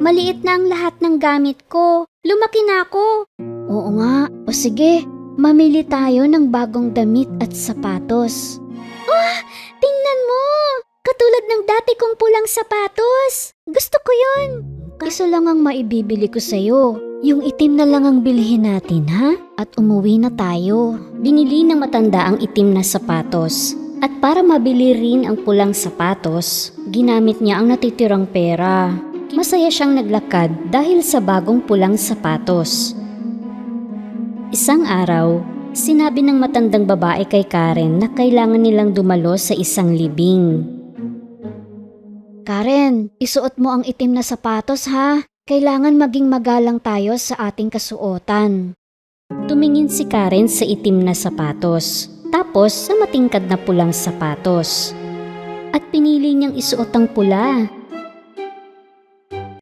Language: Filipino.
Maliit na ang lahat ng gamit ko. Lumaki na ako. Oo nga. O sige, mamili tayo ng bagong damit at sapatos. Oh, tingnan mo! Katulad ng dati kong pulang sapatos. Gusto ko yun. Kaso lang ang maibibili ko sa'yo. Yung itim na lang ang bilhin natin, ha? At umuwi na tayo. Binili ng matanda ang itim na sapatos. At para mabili rin ang pulang sapatos, ginamit niya ang natitirang pera. Masaya siyang naglakad dahil sa bagong pulang sapatos. Isang araw, sinabi ng matandang babae kay Karen na kailangan nilang dumalo sa isang libing. Karen, isuot mo ang itim na sapatos ha. Kailangan maging magalang tayo sa ating kasuotan. Tumingin si Karen sa itim na sapatos, tapos sa matingkad na pulang sapatos. At pinili niyang isuot ang pula